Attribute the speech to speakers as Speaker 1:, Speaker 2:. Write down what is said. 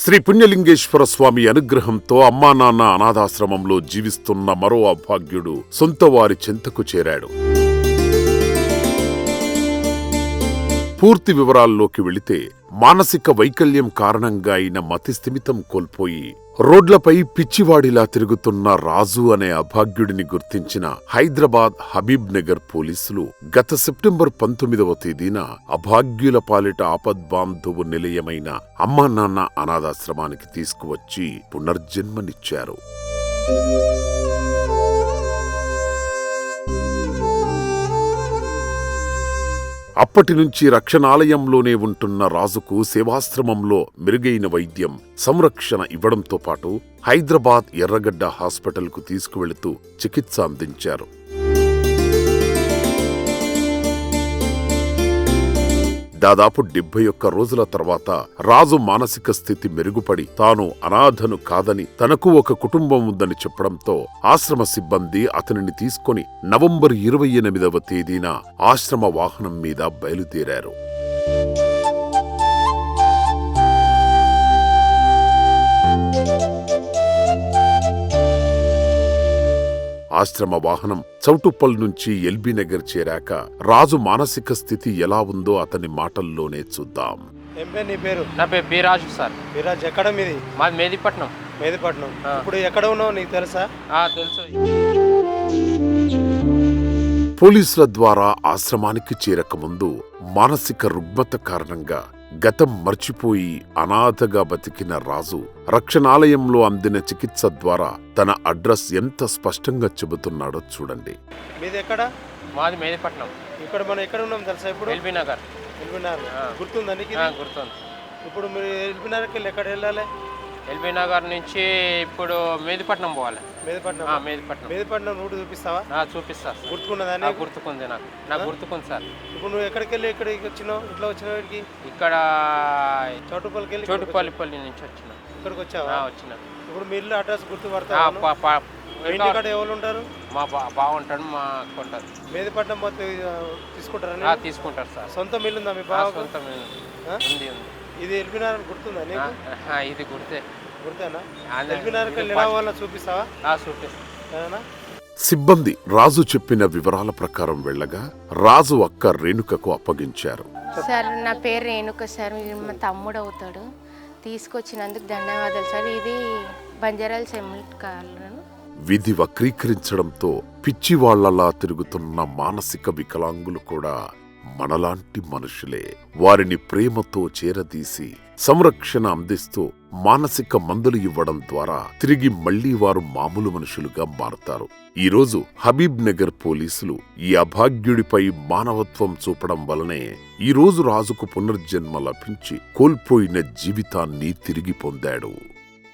Speaker 1: శ్రీ పుణ్యలింగేశ్వర స్వామి అనుగ్రహంతో అమ్మా నాన్న అనాథాశ్రమంలో జీవిస్తున్న మరో అభాగ్యుడు సొంత వారి చెంతకు చేరాడు. పూర్తి వివరాల్లోకి వెళితే మానసిక వైకల్యం కారణంగా అయిన మతిస్థిమితం కోల్పోయి రోడ్లపై పిచ్చివాడిలా తిరుగుతున్న రాజు అనే అభాగ్యుడిని గుర్తించిన హైదరాబాద్ హబీబ్ నగర్ పోలీసులు గత సెప్టెంబర్ పంతొమ్మిదవ తేదీన అభాగ్యుల పాలిట ఆపద్బాంధువు నిలయమైన అమ్మా నాన్న అనాథాశ్రమానికి తీసుకువచ్చి పునర్జన్మనిచ్చారు. అప్పటి నుంచి రక్షణాలయంలోనే ఉంటున్న రాజుకు సేవాశ్రమంలో మెరుగైన వైద్యం సంరక్షణ ఇవ్వడంతో పాటు హైదరాబాద్ ఎర్రగడ్డ హాస్పిటల్కు తీసుకువెళుతూ చికిత్స అందించారు. దాదాపు డెబ్బై ఒక్క రోజుల తర్వాత రాజు మానసిక స్థితి మెరుగుపడి తాను అనాథను కాదని తనకు ఒక కుటుంబం ఉందని చెప్పడంతో ఆశ్రమ సిబ్బంది అతనిని తీసుకొని నవంబర్ ఇరవై ఎనిమిదవ తేదీన ఆశ్రమ వాహనం మీద బయలుదేరారు. ఆశ్రమ వాహనం చౌటుప్పల్ నుంచి ఎల్బీ నగర్ చేరాక రాజు మానసిక స్థితి ఎలా ఉందో అతని మాటల్లోనే చూద్దాం.
Speaker 2: ఏం పేరు నీ పేరు?
Speaker 3: నా పేరు బి రాజు సార్.
Speaker 2: విరాజ్ ఎక్కడ మీది
Speaker 3: మాది మేదిపట్నం.
Speaker 2: మేదిపట్నం.
Speaker 3: ఆ.
Speaker 2: ఇప్పుడు ఎక్కడ ఉన్నావు నీకు తెలుసా?
Speaker 3: ఆ, తెలుసు.
Speaker 1: పోలీసుల ద్వారా ఆశ్రమానికి చేరకముందు మానసిక రుగ్మత కారణంగా గతం మర్చిపోయి అనాథగా బతికిన రాజు రక్షణాలయంలో అందిన చికిత్స ద్వారా తన అడ్రస్ ఎంత స్పష్టంగా చెబుతున్నాడో చూడండి.
Speaker 2: మీది ఎక్కడ
Speaker 3: మాది మేదిపట్నం
Speaker 2: ఇక్కడ మనం ఎక్కడ ఉన్నాం తెలుసా ఇప్పుడు?
Speaker 3: ఎల్బీ నగర్.
Speaker 2: గుర్తుందా నీకు?
Speaker 3: గుర్తుంది.
Speaker 2: ఇప్పుడు మీరు ఎల్బినార్కి వెళ్ళి ఎక్కడ వెళ్ళాలి?
Speaker 3: ఎల్బీ నగర్ నుంచి ఇప్పుడు మేదిపట్నం పోవాలి.
Speaker 2: మేదిపట్నం.
Speaker 3: మేదిపట్నం.
Speaker 2: మేదిపట్నం రూట్ చూపిస్తావా?
Speaker 3: చూపిస్తా సార్.
Speaker 2: గుర్తుకున్నదా నీకు?
Speaker 3: గుర్తుకుంది నాకు. నాకు గుర్తుకుంది సార్.
Speaker 2: ఇప్పుడు నువ్వు ఎక్కడికి వెళ్ళి ఇక్కడికి వచ్చినావు? ఇట్లా వచ్చినావు ఇక్కడికి?
Speaker 3: ఇక్కడ
Speaker 2: చౌటుపల్లికి వెళ్ళి ఇక్కడికి
Speaker 3: చోటుపల్లిపల్లి నుంచి వచ్చిన.
Speaker 2: వచ్చావా? ఇక్కడికి వచ్చావా?
Speaker 3: వచ్చిన.
Speaker 2: ఇప్పుడు మీ ఇల్లు అడ్రస్
Speaker 3: ఆ,
Speaker 2: గుర్తుపడతావా
Speaker 3: ప- ప-
Speaker 2: మీ ఇంటికాడ ఎవరు ఉంటారు?
Speaker 3: మా బా బాగుంటాడు మా కొంటారు
Speaker 2: మేదిపట్నం మొత్తం ఆ, తీసుకుంటారా
Speaker 3: ఆ,
Speaker 2: నీకు?
Speaker 3: తీసుకుంటారు సార్.
Speaker 2: సొంత మిల్లు ఉందా మీ
Speaker 3: ఆ,
Speaker 2: బావ
Speaker 3: సొంతం ఉంది
Speaker 2: ఆ?
Speaker 3: ఉంది.
Speaker 2: ఇది ఎల్బినార్ అని గుర్తుందా నీకు?
Speaker 3: ఆ, ఇది గుర్తే.
Speaker 1: సిబ్బంది రాజు చెప్పిన వివరాల ప్రకారం వెళ్ళగా రాజు అక్క రేణుకకు అప్పగించారు.
Speaker 4: సార్ నా పేరు రేణుక సార్. మా తమ్ముడు అవుతాడు. తీసుకొచ్చినందుకు ధన్యవాదాలు సార్. ఇది బంజారాల సెమిట్ కాలను.
Speaker 1: విధి వక్రీకరించడంతో పిచ్చివాళ్ళలా తిరుగుతున్న మానసిక వికలాంగులు కూడా మనలాంటి మనుషులే. వారిని ప్రేమతో చేరదీసి సంరక్షణ అందిస్తూ మానసిక మందులు ఇవ్వడం ద్వారా తిరిగి మళ్ళీ వారు మామూలు మనుషులుగా మారుతారు. ఈరోజు హబీబ్ నగర్ పోలీసులు ఈ అభాగ్యుడిపై మానవత్వం చూపడం వలనే ఈ రోజు రాజుకు పునర్జన్మ లభించి కోల్పోయిన జీవితాన్ని తిరిగి పొందాడు.